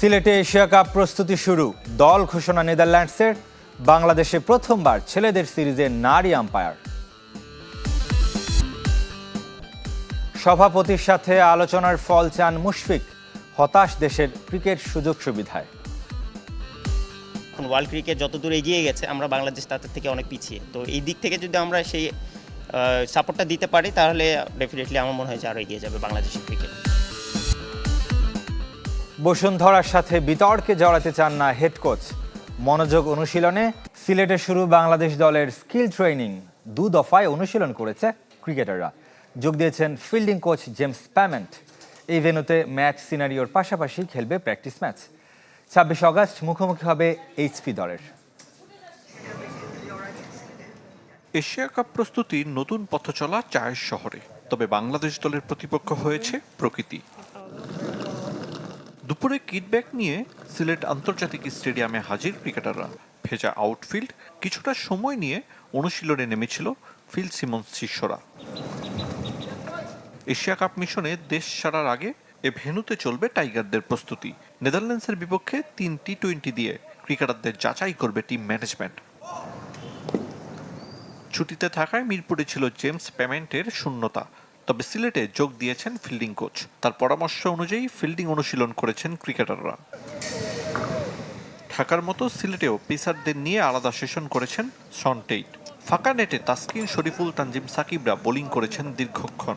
সিলেটে Asia cup প্রস্তুতি শুরু। দল ঘোষণা নেদারল্যান্ডসের। বাংলাদেশে প্রথমবার ছেলেদের সিরিজে নারী আম্পায়ার। সভাপতির সাথে আলোচনার ফল চান মুশফিক। হতাশ দেশের ক্রিকেট সুযোগ সুবিধায়। এখন ওয়ার্ল্ড ক্রিকেট যত দূর এগিয়ে গেছে, আমরা বাংলাদেশ তাদের থেকে অনেক পিছিয়ে। তো এই দিক থেকে যদি আমরা সেই সাপোর্টটা দিতে পারি, তাহলে ডেফিনেটলি আমার মনে হয় যে আরও এগিয়ে যাবে বাংলাদেশের ক্রিকেট। বসুন্ধরার সাথে বিতর্কে জড়াতে চান না হেড কোচ মনোযোগ অনুশীলনে সিলেটে শুরু বাংলাদেশ দলের স্কিল ট্রেনিং দু দফায় অনুশীলন করেছে ক্রিকেটাররা যোগ দিয়েছেন ফিল্ডিং কোচ জেমস প্যামেন্ট এই ভেন্যুতে ম্যাচ সিনারিওর পাশাপাশি খেলবে প্র্যাকটিস ম্যাচ ছাব্বিশে অগস্ট মুখোমুখি হবে এইচপি দলের। এশিয়া কাপ প্রস্তুতির নতুন পথচলা চায়ের শহরে। তবে বাংলাদেশ দলের প্রতিপক্ষ হয়েছে প্রকৃতি। দুপুরে কিডব্যাক নিয়ে সিলেট আন্তর্জাতিক স্টেডিয়ামে হাজির ক্রিকেটাররা। ভেজা আউটফিল্ড কিছুটা সময় নিয়ে অনুশীলনে নেমেছিল ফিল সিমন শিষ্যরা। এশিয়া কাপ মিশনে দেশ ছাড়ার আগে এ ভেন্যুতে চলবে টাইগারদের প্রস্তুতি। নেদারল্যান্ডসের বিপক্ষে তিন টি টোয়েন্টি দিয়ে ক্রিকেটারদের যাচাই করবে টিম ম্যানেজমেন্ট। ছুটিতে থাকায় মিরপুরে ছিল জেমস পেমেন্টের শূন্যতা। তবে সিলেটে যোগ দিয়েছেন ফিল্ডিং কোচ। তার পরামর্শ অনুযায়ী ফিল্ডিং অনুশীলন করেছেন ক্রিকেটাররা। ঢাকার মতো সিলেটেও পেসারদের নিয়ে আলাদা সেশন করেছেন শন টেইট। ফাঁকা নেটে তাসকিন, শরীফুল, তানজিম সাকিবরা বোলিং করেছেন দীর্ঘক্ষণ।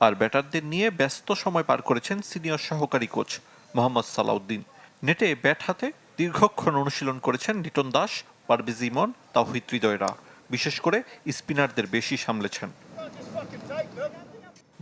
আর ব্যাটারদের নিয়ে ব্যস্ত সময় পার করেছেন সিনিয়র সহকারী কোচ মোহাম্মদ সালাউদ্দিন। নেটে ব্যাট হাতে দীর্ঘক্ষণ অনুশীলন করেছেন লিটন দাস, পারভেজ ইমন, তাওহিদ হৃদয়রা। বিশেষ করে স্পিনারদের বেশি সামলেছেন।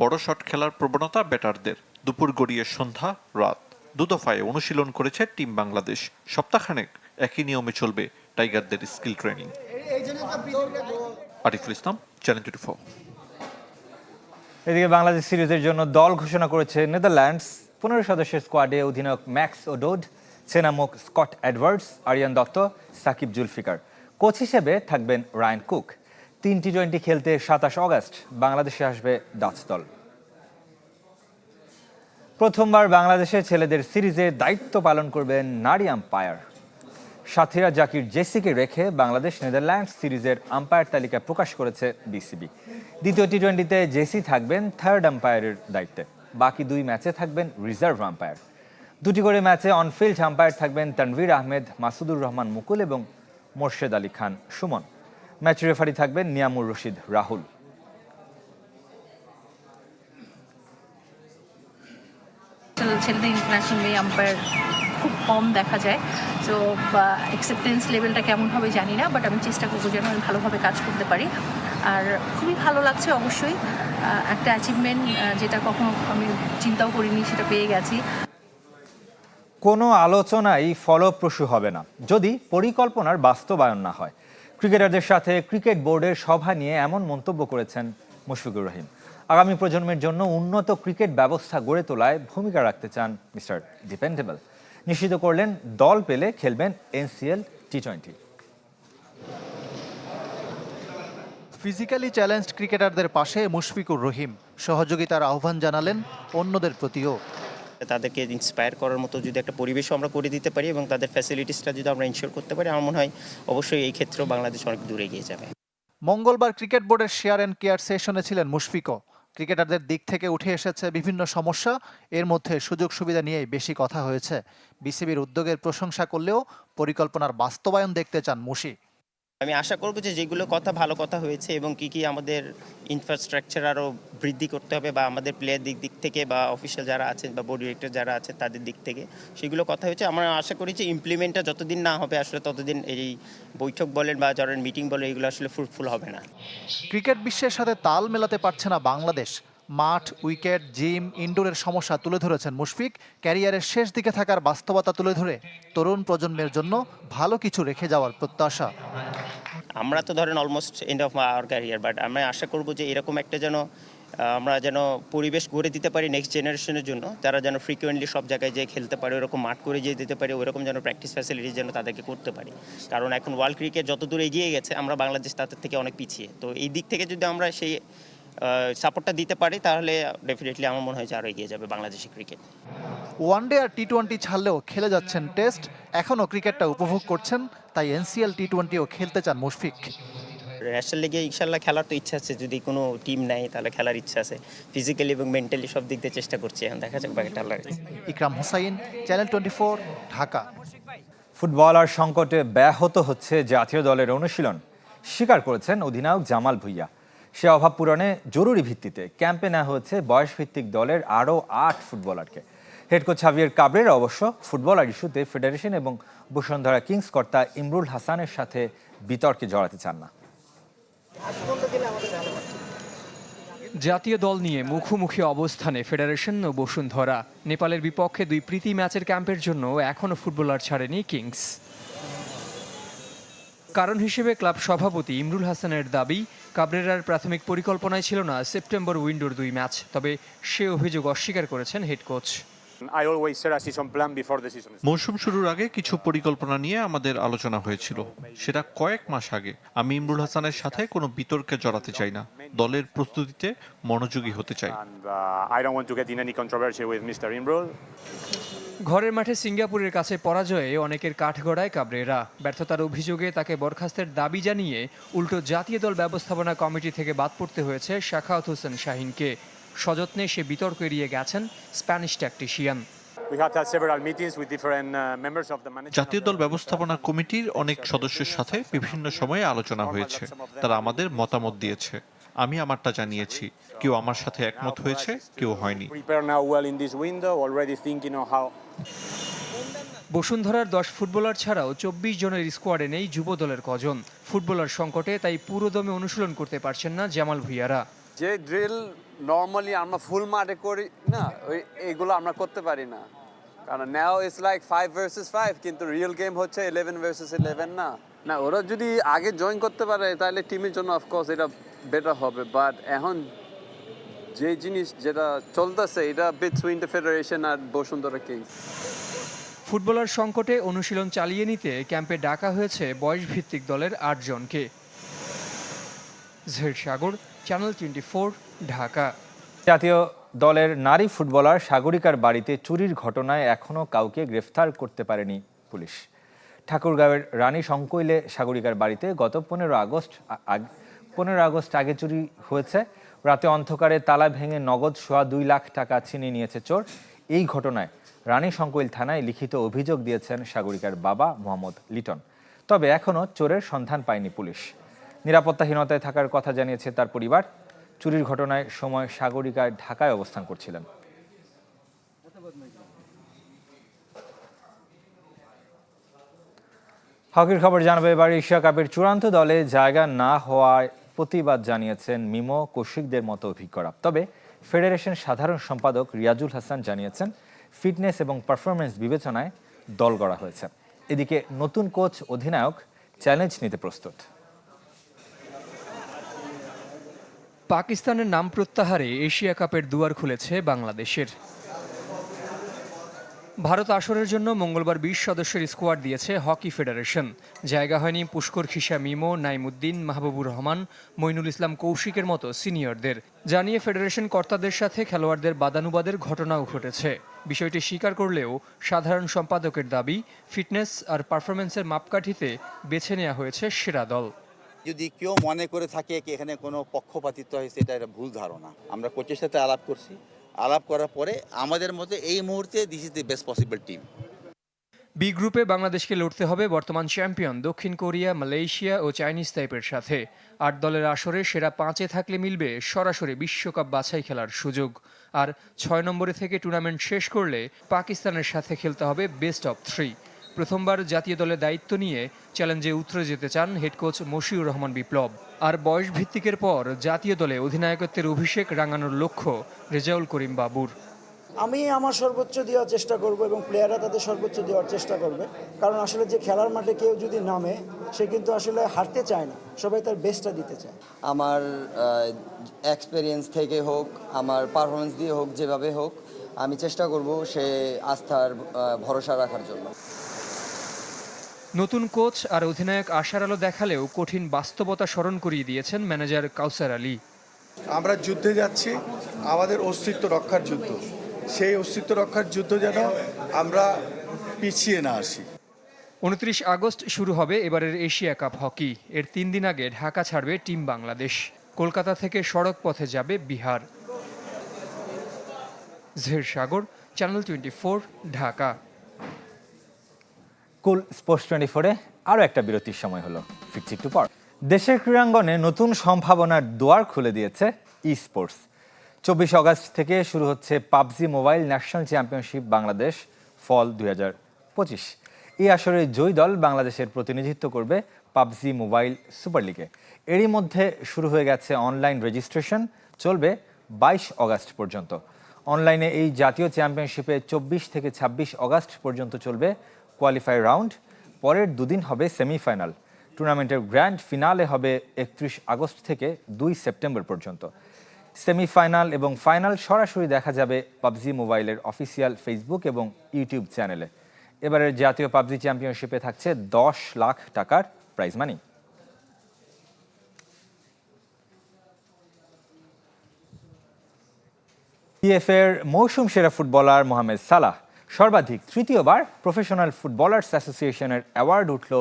বড় শট খেলার প্রবণতা ব্যাটারদের। দুপুর গড়িয়ে সন্ধ্যা, রাত। দুদফায় অনুশীলন করেছে টিম বাংলাদেশ। সপ্তাহখানেক একই নিয়মে চলবে টাইগারদের skill training. Ariful Islam channel twenty four এদিকে বাংলাদেশ সিরিজের জন্য দল ঘোষণা করেছে নেদারল্যান্ডস। পনেরো সদস্যের স্কোয়াডে অধিনায়ক Max O'Dowd, সেনামুখ Scott Edwards Aryan Dutt, Saqib Zulfiqar. Coach হিসেবে থাকবেন রায়ান কুক। তিন টি টোয়েন্টি খেলতে সাতাশ অগস্ট বাংলাদেশে আসবে ডাচ দল। প্রথমবার বাংলাদেশের ছেলেদের সিরিজে দায়িত্ব পালন করবেন নারী আম্পায়ার। সাথীরা জাকির জেসিকে রেখে বাংলাদেশ নেদারল্যান্ডস সিরিজের আম্পায়ার তালিকা প্রকাশ করেছে বিসিবি। দ্বিতীয় টি টোয়েন্টিতে জেসি থাকবেন থার্ড আম্পায়ারের দায়িত্বে। বাকি দুই ম্যাচে থাকবেন রিজার্ভ আম্পায়ার। দুটি করে ম্যাচে অনফিল্ড আম্পায়ার থাকবেন তানভীর আহমেদ, মাসুদুর রহমান মুকুল এবং মোর্শেদ আলী খান সুমন। ম্যাচ রেফারি থাকবেন নিয়ামুর রশিদ রাহুল। ছেলেদের ইন্টারন্যাশনালি আম্পায়ার খুব কম দেখা যায়। তো অ্যাকসেপ্টেন্স লেভেলটা কেমন হবে জানি না বাট আমি চেষ্টা করব যেন আমি ভালোভাবে কাজ করতে পারি। আর খুবই ভালো লাগছে অবশ্যই একটা অ্যাচিভমেন্ট যেটা কখনো আমি চিন্তাও করিনি সেটা পেয়ে গেছি। কোনো আলোচনাই ফলপ্রসূ হবে না, যদি পরিকল্পনার বাস্তবায়ন না হয়। ক্রিকেটারদের সাথে ক্রিকেট বোর্ডের সভা নিয়ে এমন মন্তব্য করেছেন মুশফিকুর রহিম। আগামী প্রজন্মের জন্য উন্নত ক্রিকেট ব্যবস্থা গড়ে তোলায় ভূমিকা রাখতে চান মিস্টার ডিপেন্ডেবল। নিশ্চিত করলেন, দল পেলে খেলবেন NCL T twenty physically challenged ক্রিকেটারদের পাশে মুশফিকুর রহিম। সহযোগিতার আহ্বান জানালেন অন্যদের প্রতিও। তাদেরকে ইন্সপায়ার করার মতো যদি একটা পরিবেশও আমরা করে দিতে পারি এবং তাদের ফ্যাসিলিটিসটা যদি আমরা ইনশিওর করতে পারি, আমার মনে হয় অবশ্যই এই ক্ষেত্রেও বাংলাদেশ অনেক দূরে এগিয়ে যাবে। মঙ্গলবার ক্রিকেট বোর্ডের শেয়ার অ্যান্ড কেয়ার সেশনে ছিলেন মুশফিকও। ক্রিকেটারদের দিক থেকে উঠে এসেছে বিভিন্ন সমস্যা। এর মধ্যে সুযোগ সুবিধা নিয়েই বেশি কথা হয়েছে। বিসিবির উদ্যোগের প্রশংসা করলেও পরিকল্পনার বাস্তবায়ন দেখতে চান মুশি। আমি আশা করব যে যেগুলো কথা ভালো কথা হয়েছে এবং কি কি আমাদের ইনফ্রাস্ট্রাকচার আরও বৃদ্ধি করতে হবে বা আমাদের প্লেয়ার দিক দিক থেকে বা অফিসিয়াল যারা আছেন বা বোর্ড ডিরেক্টর যারা আছেন তাদের দিক থেকে সেগুলো কথা হয়েছে। আমরা আশা করি যে ইমপ্লিমেন্টটা যতদিন না হবে আসলে ততদিন এই বৈঠক বলেন বা যারা মিটিং বলেন এগুলো আসলে ফ্রুটফুল হবে না। ক্রিকেট বিশ্বের সাথে তাল মেলাতে পারছে না বাংলাদেশ। মাঠ, উইকেট জিম ইনডোরের সমস্যা তুলে ধরেছেন মুশফিক। ক্যারিয়ারের শেষ দিকে থাকার বাস্তবতা তুলে ধরে তরুণ প্রজন্মের জন্য ভালো কিছু রেখে যাওয়ার প্রত্যাশা। আমরা তো ধরেন almost end of our career but আমরা আশা করব যে এরকম একটা যেন আমরা যেন পরিবেশ গড়ে দিতে পারি নেক্সট জেনারেশনের জন্য। তারা যেন ফ্রিকুয়েন্টলি সব জায়গায় যেয়ে খেলতে পারে, ওরকম মাঠ করে যেয়ে দিতে পারে, ওরকম যেন প্র্যাকটিস ফ্যাসিলিটি যেন তাদেরকে করতে পারি। কারণ এখন ওয়ার্ল্ড ক্রিকেট যত দূর এগিয়ে গেছে, আমরা বাংলাদেশ তাদের থেকে অনেক পিছিয়ে। তো এই দিক থেকে যদি আমরা সেই সাপোর্টটা দিতে পারি তাহলে ডেফিনেটলি আমার মনে হয় যে আরও এগিয়ে যাবে বাংলাদেশি ক্রিকেট ওয়ানডে আর টি টোয়েন্টি ছাড়লেও খেলে যাচ্ছেন টেস্ট এখনও ক্রিকেটটা উপভোগ করছেন তাই এনসিএল টি টোয়েন্টিও খেলতে চান মুশফিক। ন্যাশনাল লিগে ইনশাল্লাহ খেলার তো ইচ্ছা আছে যদি কোনো টিম নেয় তাহলে খেলার ইচ্ছা আছে। ফিজিক্যালি এবং মেন্টালি সব দিক দিয়ে চেষ্টা করছি এখন দেখা যাক বাকিটা আল্লাহর ইচ্ছা। Ikram Hussain channel twenty four Dhaka. Footballer সংকটে ব্যাহত হচ্ছে জাতীয় দলের অনুশীলন স্বীকার করেছেন অধিনায়ক জামাল ভুইয়া। সে অভাব পূরণে জরুরি ভিত্তিতে ক্যাম্পে নেওয়া হয়েছে বয়সভিত্তিক দলের আরও আট ফুটবলারকে। হেড কোচ হাভিয়ার কাবরের অবশ্য ফুটবলার ইস্যুতে ফেডারেশন এবং বসুন্ধরা কিংস কর্তা ইমরুল হাসানের সাথে বিতর্কে জড়াতে চান না। জাতীয় দল নিয়ে মুখোমুখি অবস্থানে ফেডারেশন ও বসুন্ধরা। নেপালের বিপক্ষে দুই প্রীতি ম্যাচের ক্যাম্পের জন্য এখনও ফুটবলার ছাড়েনি কিংস। কারণ হিসেবে ক্লাব সভাপতি ইমরুল হাসানের দাবি কাবরেরার প্রাথমিক পরিকল্পনায় ছিল না সেপ্টেম্বর উইন্ডোর দুই ম্যাচ তবে সে অভিযোগ অস্বীকার করেছেন হেড কোচ. মৌসুম শুরুর আগে কিছু পরিকল্পনা নিয়ে আমাদের আলোচনা হয়েছিল। সেটা কয়েক মাস আগে। আমি ইমরুল হাসানের সাথে কোনো বিতর্কে জড়াতে চাই না। দলের প্রস্তুতিতে মনোযোগী হতে চাই। ঘরের মাঠে সিঙ্গাপুরের কাছে পরাজয়ে অনেকের কাঠগড়ায় কাবরেরা ব্যর্থতার অভিযোগে তাকে বরখাস্তের দাবি জানিয়ে উল্টো জাতীয় দল ব্যবস্থাপনা কমিটি থেকে বাদ পড়তে হয়েছে শাখাওয়াত হোসেন শাহিনকে। সযত্নে সে বিতর্ক এড়িয়ে গেছেন স্প্যানিশ ট্যাকটিশিয়ান। Uh. জাতীয় দল ব্যবস্থাপনা কমিটির অনেক সদস্যের সাথে বিভিন্ন সময়ে আলোচনা হয়েছে। তারা আমাদের মতামত দিয়েছে। আমি আমারটা জানিয়েছি। কেউ আমার সাথে একমত হয়েছে কেউ হয়নি। বসুন্ধরার দশ ফুটবলার ছাড়াও চব্বিশ জনের স্কোয়াডে নেই যুব দলের কজন। ফুটবলার সংকটে তাই পুরোদমে অনুশীলন করতে পারছেন না জামাল ভুইয়ারা। যে ড্রিল নর্মালি আমরা ফুল মাঠে করি, না, ওই এগুলো আমরা করতে পারি না। কারণ now it's like five versus five কিন্তু রিয়েল গেম হচ্ছে ইলেভেন ভার্সেস ইলেভেন না। না, ওরা যদি আগে জয়েন করতে পারে, তাহলে টিমের জন্য অফকোর্স এটা বেটার হবে। বাট এখন যে জিনিস যেটা চলতেছে এটা বিটুইন দ্য ফেডারেশন আর বসুন্ধরা কিংস ফুটবলার সংকটে অনুশীলন চালিয়ে নিতে ক্যাম্পে ডাকা হয়েছে বয়সভিত্তিক দলের আটজনকে। Zahir Sagar channel twenty Dhaka. জাতীয় দলের নারী ফুটবলার সাগরিকার বাড়িতে চুরির ঘটনায় এখনও কাউকে গ্রেফতার করতে পারেনি পুলিশ। ঠাকুরগাঁওয়ের রানী সংকৈলে সাগরিকার বাড়িতে গত পনেরো আগস্ট পনেরো আগস্ট আগে চুরি হয়েছে। রাতে অন্ধকারে তালা ভেঙে নগদ সোয়া দুই লাখ টাকা ছিনিয়ে নিয়েছে চোর। এই ঘটনায় রানী সংকৈল থানায় লিখিত অভিযোগ দিয়েছেন সাগরিকার বাবা মোহাম্মদ লিটন। তবে এখনও চোরের সন্ধান পায়নি পুলিশ। নিরাপত্তাহীনতায় থাকার কথা জানিয়েছে তার পরিবার। চুরির ঘটনায় সময় সাগরিকা ঢাকায় অবস্থান করছিলেন। হকির খবর জানাবে এবার এশিয়া কাপের চূড়ান্ত দলে জায়গা না হওয়ায় প্রতিবাদ জানিয়েছেন মিমো কৌশিকদের মতো অভিজ্ঞরা। তবে ফেডারেশন সাধারণ সম্পাদক রিয়াজুল হাসান জানিয়েছেন, ফিটনেস এবং পারফরমেন্স বিবেচনায় দল গড়া হয়েছে। এদিকে নতুন কোচ, অধিনায়ক চ্যালেঞ্জ নিতে প্রস্তুত। পাকিস্তানের নাম প্রত্যাহারে এশিয়া কাপের দুয়ার খুলেছে বাংলাদেশের। ভারত আসরের জন্য মঙ্গলবার বিশ সদস্যের স্কোয়াড দিয়েছে হকি ফেডারেশন। জায়গা হয়নি পুষ্কর খিসা মিমো, নাইমুদ্দিন, মাহবুবুর রহমান, মইনুল ইসলাম কৌশিকের মতো সিনিয়রদের। জানিয়ে ফেডারেশন কর্তাদের সাথে খেলোয়াড়দের বাদানুবাদের ঘটনাও ঘটেছে। বিষয়টি স্বীকার করলেও সাধারণ সম্পাদকের দাবি, ফিটনেস আর পারফরমেন্সের মাপকাঠিতে বেছে নেওয়া হয়েছে সেরা দল। যদি কেউ মনে করে থাকে এখানে কোনো পক্ষপাতিত্ব হয়েছে এটা একটা ভুল ধারণা। আমরা কোচের সাথে আলাপ করছি। আলাপ করার পরে আমাদের মতে এই মুহূর্তে this is the best possible team B গ্রুপে বাংলাদেশকে লড়তে হবে বর্তমান চ্যাম্পিয়ন দক্ষিণ কোরিয়া, মালয়েশিয়া ও চাইনিজ টাইপের সাথে। আট দলের আসরে সেরা পাঁচে থাকলে মিলবে সরাসরি বিশ্বকাপ বাছাই খেলার সুযোগ। আর ছয় নম্বরে থেকে টুর্নামেন্ট শেষ করলে পাকিস্তানের সাথে খেলতে হবে বেস্ট অফ থ্রি প্রথমবার জাতীয় দলের দায়িত্ব নিয়ে চ্যালেঞ্জে উতরে যেতে চান হেড কোচ মশিউর রহমান বিপ্লব। আর বয়স ভিত্তিকের পর জাতীয় দলে অধিনায়কত্বের অভিষেক রাঙানোর লক্ষ্য রেজাউল করিম বাবুর। আমি আমার সর্বোচ্চ দেওয়ার চেষ্টা করব এবং প্লেয়াররা তাদের সর্বোচ্চ দেওয়ার চেষ্টা করবে। কারণ আসলে যে খেলার মাঠে কেউ যদি নামে সে কিন্তু আসলে হারতে চায় না। সবাই তার বেস্টটা দিতে চায়। আমার এক্সপিরিয়েন্স থেকে হোক আমার পারফরমেন্স দিয়ে হোক যেভাবে হোক আমি চেষ্টা করব সে আস্থার ভরসা রাখার জন্য। নতুন কোচ আর অধিনায়ক আশার আলো দেখালেও কঠিন বাস্তবতা স্মরণ করিয়ে দিয়েছেন ম্যানেজার কাউসার আলী। আমরা যুদ্ধে যাচ্ছি আমাদের অস্তিত্ব রক্ষার যুদ্ধ। সেই অস্তিত্ব রক্ষার যুদ্ধ যেন আমরা পিছিয়ে না আসি। উনত্রিশ আগস্ট শুরু হবে এবারের এশিয়া কাপ হকি। এর তিন দিন আগে ঢাকা ছাড়বে টিম বাংলাদেশ। কলকাতা থেকে সড়ক পথে যাবে বিহার। জের Sagar channel twenty Dhaka. Cool sports twenty ফোরে আরও একটা বিরতির সময় হলো। ফিরছি একটু পর। দেশের ক্রীড়াঙ্গনে নতুন সম্ভাবনার দুয়ার খুলে দিয়েছে ই স্পোর্টস চব্বিশ আগস্ট থেকে শুরু হচ্ছে PUBG mobile national championship Bangladesh fall দুই হাজার পঁচিশ। এই আসরে জয়ী দল বাংলাদেশের প্রতিনিধিত্ব করবে পাবজি মোবাইল সুপার লিগে। এরই মধ্যে শুরু হয়ে গেছে অনলাইন রেজিস্ট্রেশন, চলবে বাইশ অগাস্ট পর্যন্ত। অনলাইনে এই জাতীয় চ্যাম্পিয়নশিপে চব্বিশ থেকে ছাব্বিশ অগাস্ট পর্যন্ত চলবে কোয়ালিফাই রাউন্ড পরের দুদিন হবে সেমিফাইনাল টুর্নামেন্টের গ্র্যান্ড ফিনালে হবে একত্রিশ আগস্ট থেকে দুই সেপ্টেম্বর পর্যন্ত। সেমিফাইনাল এবং ফাইনাল সরাসরি দেখা যাবে পাবজি মোবাইলের অফিসিয়াল ফেসবুক এবং ইউটিউব চ্যানেলে এবারের জাতীয় পাবজি চ্যাম্পিয়নশিপে থাকছে দশ লাখ টাকার প্রাইজ মানি পিএফের মৌসুম সেরা ফুটবলার মোহামেদ সালাহ সর্বাধিক তৃতীয়বার প্রফেশনাল ফুটবলার্স অ্যাসোসিয়েশনের অ্যাওয়ার্ড উঠল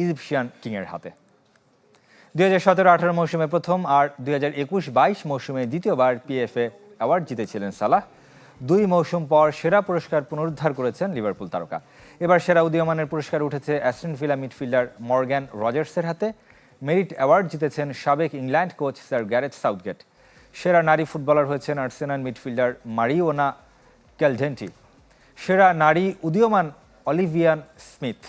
ইজিপশিয়ান কিংয়ের হাতে। দুই হাজার সতেরো আঠারো মৌসুমে প্রথম আর দুই হাজার একুশ বাইশ মৌসুমে দ্বিতীয়বার পিএফএ অ্যাওয়ার্ড জিতেছিলেন সালাহ। দুই মৌসুম পর সেরা পুরস্কার পুনরুদ্ধার করেছেন লিভারপুল তারকা। এবার সেরা উদীয়মানের পুরস্কার উঠেছে অ্যাস্টন ভিলা মিডফিল্ডার মর্গ্যান রজার্সের হাতে। মেরিট অ্যাওয়ার্ড জিতেছেন সাবেক England coach sir Gareth Southgate সেরা নারী ফুটবলার হয়েছেন আর্সেনাল মিডফিল্ডার মারিওনা ক্যালডেন্টি সেরা নারী উদীয়মান অলিভিয়ান স্মিথ।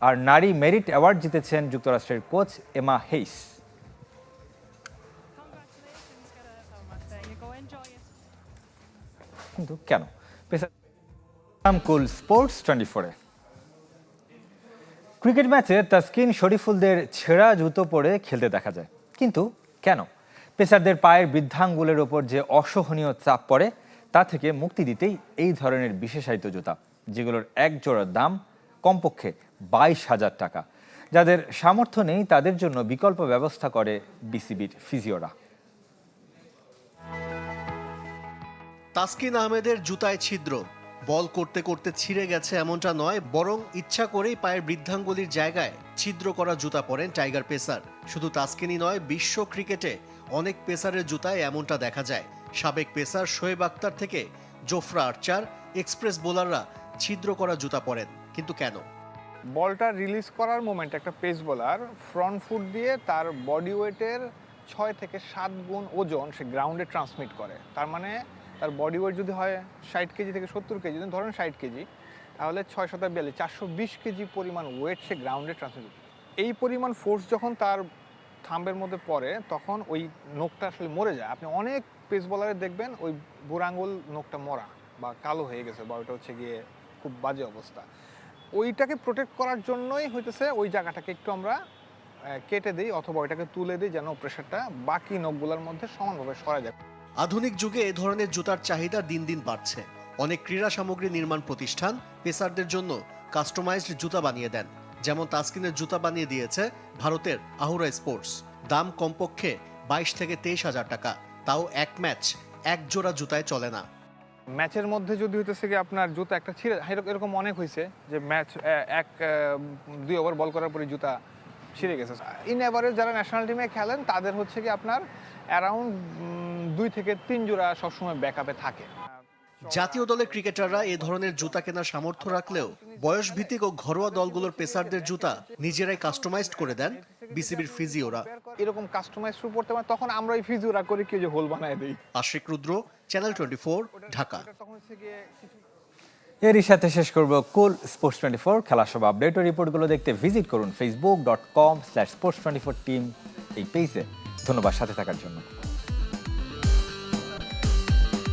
আর নারী মেরিট অ্যাওয়ার্ড জিতেছেন যুক্তরাষ্ট্রের কোচ এমা হেইস। কিন্তু কেন? কুল স্পোর্টস টোয়েন্টি ফোরে। ক্রিকেট ম্যাচে তাসকিন শরীফুলদের ছেঁড়া জুতো পরে খেলতে দেখা যায়। কিন্তু কেন? পেসারদের পায়ের বৃদ্ধাঙ্গুলের ওপর যে অসহনীয় চাপ পড়ে তা থেকে মুক্তি দিতেই এই ধরনের বিশেষায়িত জুতা, যেগুলোর এক জোড়ার দাম কমপক্ষে বাইশ হাজার টাকা, যাদের সামর্থ্য নেই তাদের জন্য বিকল্প ব্যবস্থা করে বিসিবির ফিজিওরা। তাসকিন আহমেদের জুতায় ছিদ্র বল করতে করতে ছিঁড়ে গেছে এমনটা নয়, বরং ইচ্ছা করেই পায়ের বৃদ্ধাঙ্গুলির জায়গায় ছিদ্র করা জুতা পরেন টাইগার পেসার। শুধু তাসকিনই নয়, বিশ্ব ক্রিকেটে অনেক পেসারের জুতায় এমনটা দেখা যায়। সাবেক পেসার শোয়েব আক্তার থেকে জোফরা আর্চার, এক্সপ্রেস বোলাররা ছিদ্র করা জুতা পরেন। কিন্তু কেন? বলটা রিলিজ করার মোমেন্ট একটা পেস বোলার ফ্রন্ট ফুট দিয়ে তার বডি ওয়েটের ছয় থেকে সাত গুণ ওজন সে গ্রাউন্ডে ট্রান্সমিট করে। তার মানে তার বডি ওয়েট যদি হয় ষাট কেজি থেকে সত্তর কেজি ধরেন ষাট কেজি, তাহলে ছয় শত বিয়াল্লিশ, চারশো বিশ কেজি পরিমাণ ওয়েট সে গ্রাউন্ডে ট্রান্সমিট এই পরিমাণ ফোর্স যখন তার থাম্বের মধ্যে পড়ে, তখন ওই নোকটা আসলে মরে যায়। আপনি অনেক পেস বলারে দেখবেন ওই বুড়াঙ্গুল নোকটা মরা বা কালো হয়ে গেছে বা ওইটা হচ্ছে গিয়ে খুব বাজে অবস্থা। ওইটাকে প্রোটেক্ট করার জন্যই হইতেছে ওই জায়গাটাকে একটু আমরা কেটে দিই অথবা ওইটাকে তুলে দিই যেন প্রেশারটা বাকি নখগুলোর মধ্যে সমানভাবে সরা যায়। আধুনিক যুগে এ ধরনের জুতার চাহিদা দিন দিন বাড়ছে। অনেক ক্রীড়া সামগ্রী নির্মাণ প্রতিষ্ঠান পেসারদের জন্য কাস্টমাইজড জুতা বানিয়ে দেন। যেমন তাসকিনের জুতা বানিয়ে দিয়েছে ভারতের আহুরা স্পোর্টস। দাম কমপক্ষে বাইশ থেকে তেইশ হাজার টাকা। তাও এক ম্যাচ, এক জোড়া জুতায় চলে না। ম্যাচের মধ্যে যদি হইতেছে কি আপনার জুতা একটা ছিঁড়ে এরকম- অনেক হয়েছে যে ম্যাচ এক দুই ওভার বল করার পরে জুতা ছিঁড়ে গেছে। ইন এভারেজ যারা ন্যাশনাল টিমে খেলেন, তাদের হচ্ছে কি আপনার অ্যারাউন্ড দুই থেকে তিন জোড়া সবসময় ব্যাকআপে থাকে। জাতীয় দলের ক্রিকেটাররা এ ধরনের জুতা কেনার সামর্থ্য রাখলেও বয়স ভিত্তিক ও ঘরোয়া দলগুলোর পেসারদের জুতা নিজেরাই কাস্টমাইজড করে দেন বিসিবির ফিজিওরা। এরকম কাস্টমাইজ শুরু করতে পারে তখন আমরা এই ফিজিওরা করি কি যে হোল বানায় দিই। Ashik Rudra channel twenty Dhaka. এরই সাথে শেষ করব কুল স্পোর্টস টোয়েন্টি ফোর খেলার সব আপডেট ও রিপোর্টগুলো দেখতে ভিজিট করুন Facebook dot com slash sports twenty four team এই পেজে ধন্যবাদ সাথে থাকার জন্য।